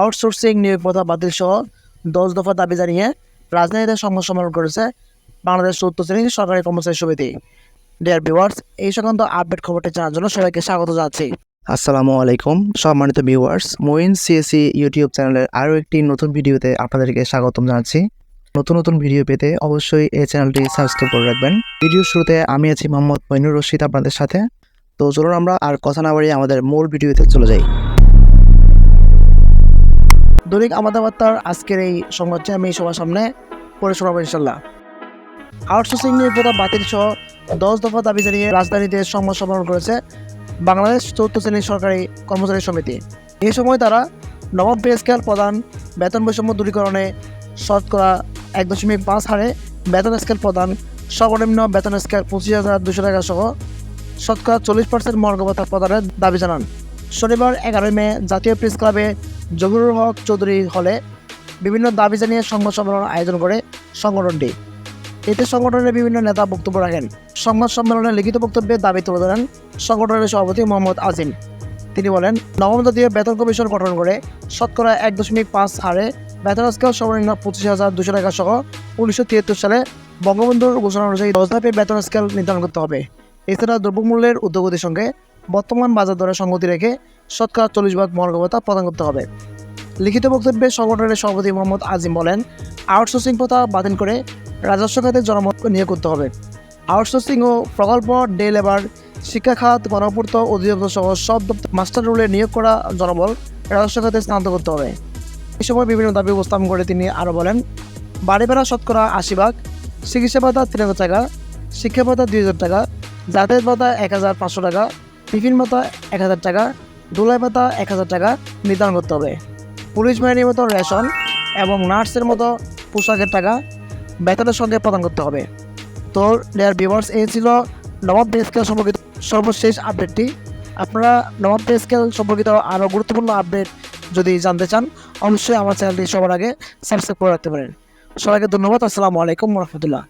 Outsourcing নিয়োগ প্রথা বাতিল সহ দশ দফা দাবি জানিয়ে রাজনীতিতে সংবাদ সম্মেলন করেছে বাংলাদেশ চতুর্থ শ্রেণির সরকারি কর্মচারী সমিতি। ডিয়ার ভিউয়ার্স এই সংক্রান্ত আপডেট খবরটি জানার জন্য সবাইকে স্বাগত জানাচ্ছি। আসসালামু আলাইকুম, সম্মানিত ভিউয়ার্স মোইন সিএসি ইউটিউব চ্যানেলের আরও একটি নতুন ভিডিওতে আপনাদেরকে স্বাগতম জানাচ্ছি। নতুন নতুন ভিডিও পেতে অবশ্যই এই চ্যানেলটি সাবস্ক্রাইব করে রাখবেন। ভিডিওর শুরুতে আমি আছি মোহাম্মদ মইনুর রশিদ আপনাদের সাথে। তো চলুন আমরা আর কথা না বাড়িয়ে আমাদের মূল ভিডিওতে চলে যাই। দৈনিক আমাদাবার্তার আজকের এই সংবাদটি আমি সবার সামনে পড়ে শোনাবো ইনশাল্লাহ আউটসোর্সিং প্রথা বাতিল সহ দশ দফা দাবি জানিয়ে রাজধানীতে সংবাদ সম্মেলন করেছে বাংলাদেশ চতুর্থ শ্রেণির সরকারি কর্মচারী সমিতি। এই সময় তারা নবম পে স্কেল প্রদান, বেতন বৈষম্য দূরীকরণে শতকরা এক দশমিক পাঁচ হারে বেতন স্কেল প্রদান, সর্বনিম্ন বেতন স্কেল পঁচিশ হাজার দুশো টাকা সহ শতকরা চল্লিশ পার্সেন্ট মর্গবতা প্রদানের দাবি জানান। শনিবার এগারোই মে জাতীয় প্রেস ক্লাবে জহুরুল হক চৌধুরী হলে বিভিন্ন দাবি জানিয়ে সংবাদ সম্মেলন আয়োজন করে সংগঠনটি। এতে সংগঠনের বিভিন্ন নেতা বক্তব্য রাখেন। সংবাদ সম্মেলনে লিখিত বক্তব্যে দাবি তুলে ধরেন সংগঠনের সভাপতি মোহাম্মদ আজিম। তিনি বলেন, নবম জাতীয় বেতন কমিশন গঠন করে শতকরা এক দশমিক পাঁচ হারে বেতন স্কেল সর্বনিম্ন পঁচিশ হাজার দুশো টাকা সহ উনিশশো তিয়াত্তর সালে বঙ্গবন্ধুর ঘোষণা অনুযায়ী দশ ধাপে বেতন স্কেল নির্ধারণ করতে হবে। এছাড়া দ্রব্যমূল্যের উদ্যোগতির সঙ্গে বর্তমান বাজার দরে সঙ্গতি রেখে শতকরা চল্লিশ ভাগ মর্গবতা প্রদান করতে হবে। লিখিত বক্তব্যে সংগঠনের সভাপতি মোহাম্মদ আজিম বলেন, আউটসোর্সিং প্রথা বাতিল করে রাজস্ব খাতে জনমত নিয়োগ করতে হবে। আউটসোর্সিং ও প্রকল্প, ডে লেবার, শিক্ষা খাত, গণপূর্ত অধিদপ্তর সহ সব মাস্টার রোলে নিয়োগ করা জনবল রাজস্ব খাতে স্থানান্তর করতে হবে। এই সময় বিভিন্ন দাবি উপস্থাপন করে তিনি আরও বলেন, বাড়ি ভাড়া শতকরা আশি ভাগ, চিকিৎসা ভাতা তিন হাজার টাকা, শিক্ষা ভাতা দুই হাজার টাকা, যাতায়াত ভাতা এক হাজার পাঁচশো টাকা, টিফিন ভাতা এক হাজার টাকা, ধুলাই ভাতা এক হাজার টাকা নির্ধারণ করতে হবে। পুলিশ বাহিনীর মতো রেশন এবং নার্সের মতো পোশাকের টাকা বেতনের সঙ্গে প্রদান করতে হবে। তো ডেয়ার ভিউয়ার্স এই ছিল নবাব পে স্কেল সম্পর্কিত সর্বশেষ আপডেটটি আপনারা নবাব পে স্কেল সম্পর্কিত আরও গুরুত্বপূর্ণ আপডেট যদি জানতে চান, অবশ্যই আমার চ্যানেলটি সবার আগে সাবস্ক্রাইব করে রাখতে পারেন। সবাইকে ধন্যবাদ, আসসালামু আলাইকুম রহমতুল্লাহ।